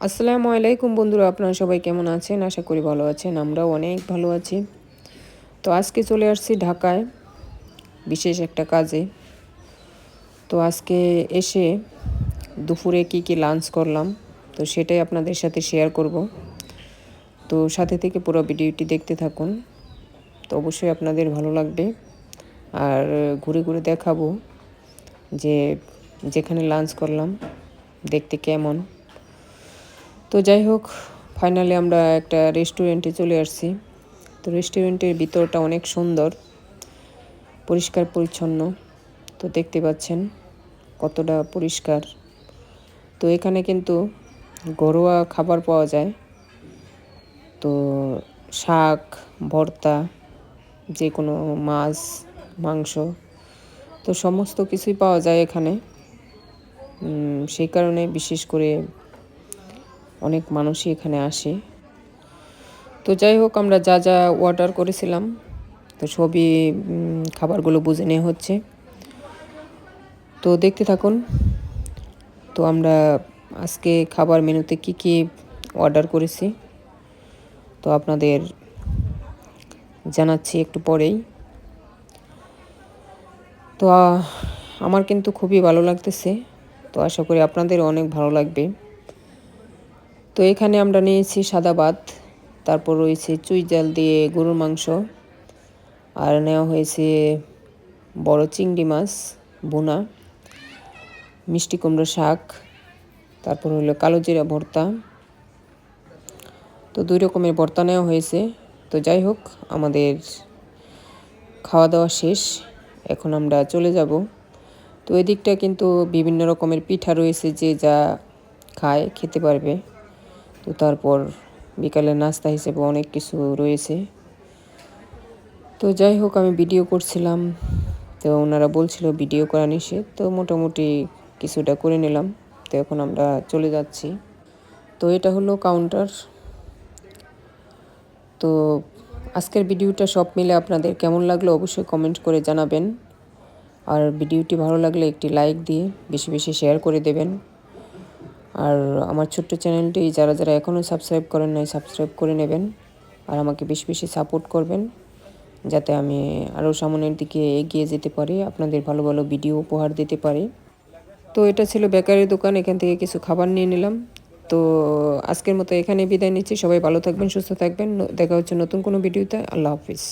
আসসালামু আলাইকুম বন্ধুরা, আপনারা সবাই কেমন আছেন? আশা করি ভালো আছেন, আমরাও অনেক ভালো আছি। তো আজকে চলে আসছি ঢাকায় বিশেষ একটা কাজে। তো আজকে এসে দুপুরে কি কি লাঞ্চ করলাম, তো সেটাই আপনাদের সাথে শেয়ার করব। তো সাথে থেকে পুরো ভিডিওটি দেখতে থাকুন, তো অবশ্যই আপনাদের ভালো লাগবে। আর ঘুরে ঘুরে দেখাবো যে যেখানে লাঞ্চ করলাম, দেখতে কেমন। তো যাই হোক ফাইনালি আমরা একটা রেস্টুরেন্টে চলে আসছি। তো রেস্টুরেন্টের ভিতরটা অনেক সুন্দর, পরিষ্কার পরিচ্ছন্ন। তো দেখতে পাচ্ছেন কতটা পরিষ্কার। তো এখানে কিন্তু ঘরোয়া খাবার পাওয়া যায়। তো শাক, ভর্তা যে কোনো মাছ, মাংস, তো সমস্ত কিছুই পাওয়া যায় এখানে। সেই কারণে বিশেষ করে অনেক মানুষই এখানে আসে। তো যাই হোক, আমরা যা যা অর্ডার করেছিলাম, তো সবই খাবারগুলো বুঝে নেওয়া হচ্ছে। তো দেখতে থাকুন, তো আমরা আজকে খাবার মেনুতে কি কি অর্ডার করেছি, তো আপনাদের জানাচ্ছি একটু পরেই। তো আমার কিন্তু খুবই ভালো লাগতেছে, তো আশা করি আপনাদের অনেক ভালো লাগবে। তো এখানে আমরা নিয়েছি সাদা ভাত, তারপর রয়েছে চুই জাল দিয়ে গরুর মাংস, আর নেওয়া হয়েছে বড় চিংড়ি মাছ বোনা মিষ্টি কুমড়ো শাক, তারপর হলো কালো জিরা ভর্তা। তো দুই রকমের ভর্তা নেওয়া হয়েছে। তো যাই হোক, আমাদের খাওয়া দাওয়া শেষ। এখন আমরা চলে যাব। তো এদিকটা কিন্তু বিভিন্ন রকমের পিঠা রয়েছে যে যা খায়, খেতে পারবে। তো তারপর বিকালের নাস্তা হিসেবে অনেক কিছু রয়েছে। তো যাই হোক, আমি ভিডিও করছিলাম। তো ওনারা বলছিল ভিডিও করা নিষেধ, তো মোটামুটি কিছুটা করে নিলাম। তো এখন আমরা চলে যাচ্ছি। তো এটা হলো কাউন্টার তো আজকের ভিডিওটা সব মিলে আপনাদের কেমন লাগল অবশ্যই কমেন্ট করে জানাবেন। আর ভিডিওটি ভালো লাগলে একটি লাইক দিয়ে বেশি বেশি শেয়ার করে দেবেন। আর আমার ছোট্ট চ্যানেলটি যারা যারা এখনও সাবস্ক্রাইব করেন নাই সাবস্ক্রাইব করে নেবেন আর আমাকে বেশি বেশি সাপোর্ট করবেন যাতে আমি আরও সামনের দিকে এগিয়ে যেতে পারি, আপনাদের ভালো ভালো ভিডিও উপহার দিতে পারি। তো এটা ছিল বেকারির দোকান, এখান থেকে কিছু খাবার নিয়ে নিলাম। তো আজকের মতো এখানে বিদায় নিচ্ছি। সবাই ভালো থাকবেন, সুস্থ থাকবেন। দেখা হচ্ছে নতুন কোনো ভিডিওতে আল্লাহ হাফিজ।